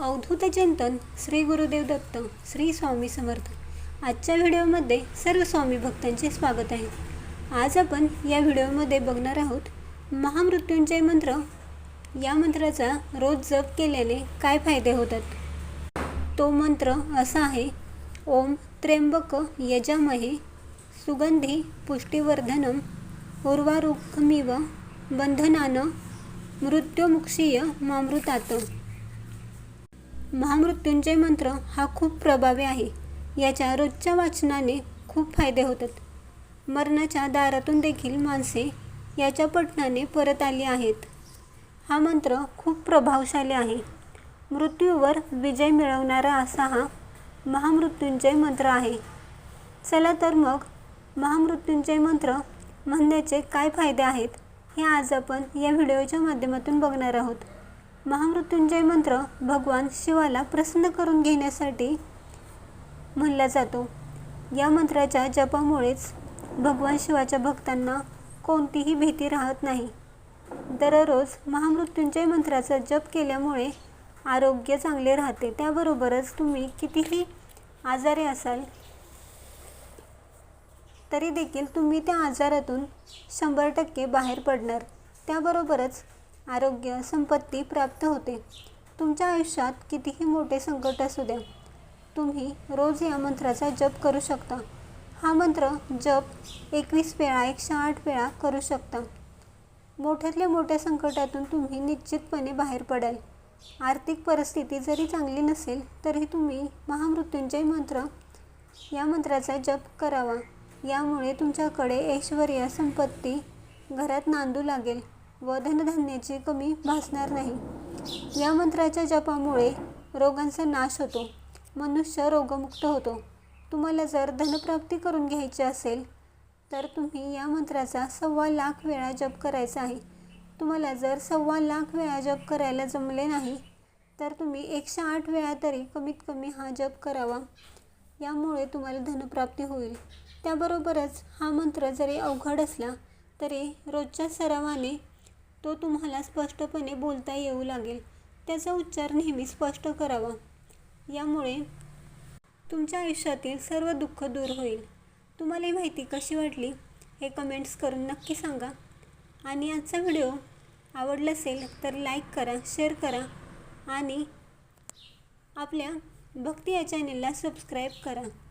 अवधूत चिंतन श्री गुरुदेव दत्त श्री स्वामी समर्थ. आजच्या व्हिडिओमध्ये सर्व स्वामी भक्तांचे स्वागत आहे. आज आपण या व्हिडिओमध्ये बघणार आहोत महामृत्युंजय मंत्र. या मंत्राचा रोज जप केल्याने काय फायदे होतात? तो मंत्र असा आहे ओम त्र्यंबक यजामहे सुगंधी पुष्टिवर्धनम उर्वारुखमिव बंधनान मृत्युमुक्षीय मामृतात. महामृत्युंजय मंत्र हा खूप प्रभावी आहे. याच्या रोजच्या वाचनाने खूप फायदे होतात. मरणाच्या दारातून देखील माणसे याच्या पठणाने परत आली आहेत. हा मंत्र खूप प्रभावशाली आहे. मृत्यूवर विजय मिळवणारा असा हा महामृत्युंजय मंत्र आहे. चला तर मग महामृत्युंजय मंत्र म्हणण्याचे काय फायदे आहेत हे आज आपण या व्हिडिओच्या माध्यमातून बघणार आहोत. महामृत्युंजय मंत्र भगवान शिवाला प्रसन्न करून घेण्यासाठी म्हणला जातो. या मंत्राच्या जपामुळेच भगवान शिवाच्या भक्तांना कोणतीही भीती राहत नाही. दररोज महामृत्युंजय मंत्राचा जप केल्यामुळे आरोग्य चांगले राहते. त्याबरोबरच तुम्ही कितीही आजारी असाल तरी देखील तुम्ही त्या आजारातून शंभर टक्के बाहेर पडणार. त्याबरोबरच आरोग्य संपत्ती प्राप्त होते. तुमच्या आयुष्यात कितीही मोठे संकट असू द्या तुम्ही रोज या मंत्राचा जप करू शकता. हा मंत्र जप एकवीस वेळा एकशे आठ वेळा करू शकता. मोठ्यातल्या मोठ्या संकटातून तुम्ही निश्चितपणे बाहेर पडाल. आर्थिक परिस्थिती जरी चांगली नसेल तरी तुम्ही महामृत्युंजय मंत्र या मंत्राचा जप करावा. यामुळे तुमच्याकडे ऐश्वर्य संपत्ती घरात नांदू लागेल. व धनधान्याची कमी भासणार नाही. या मंत्राच्या जपामुळे रोगांचा नाश होतो. मनुष्य रोगमुक्त होतो. तुम्हाला जर धनप्राप्ती करून घ्यायची असेल तर तुम्ही या मंत्राचा सव्वा लाख वेळा जप करायचा आहे. तुम्हाला जर सव्वा लाख वेळा जप करायला जमले नाही तर तुम्ही एकशे आठ वेळा तरी कमीत कमी हा जप करावा. यामुळे तुम्हाला धनप्राप्ती होईल. त्याबरोबरच हा मंत्र जरी अवघड असला तरी रोजच्या सरावाने तो तुम्हाला स्पष्टपणे बोलता येऊ लागेल. त्याचा उच्चार नेहमी स्पष्ट करावा. यामुळे तुमच्या आयुष्यातील सर्व दुःख दूर होईल. तुम्हाला ही माहिती कशी वाटली हे कमेंट्स करून नक्की सांगा. आणि आजचा व्हिडिओ आवडला असेल तर लाईक करा शेअर करा आणि आपल्या भक्ती या चॅनेलला सबस्क्राईब करा.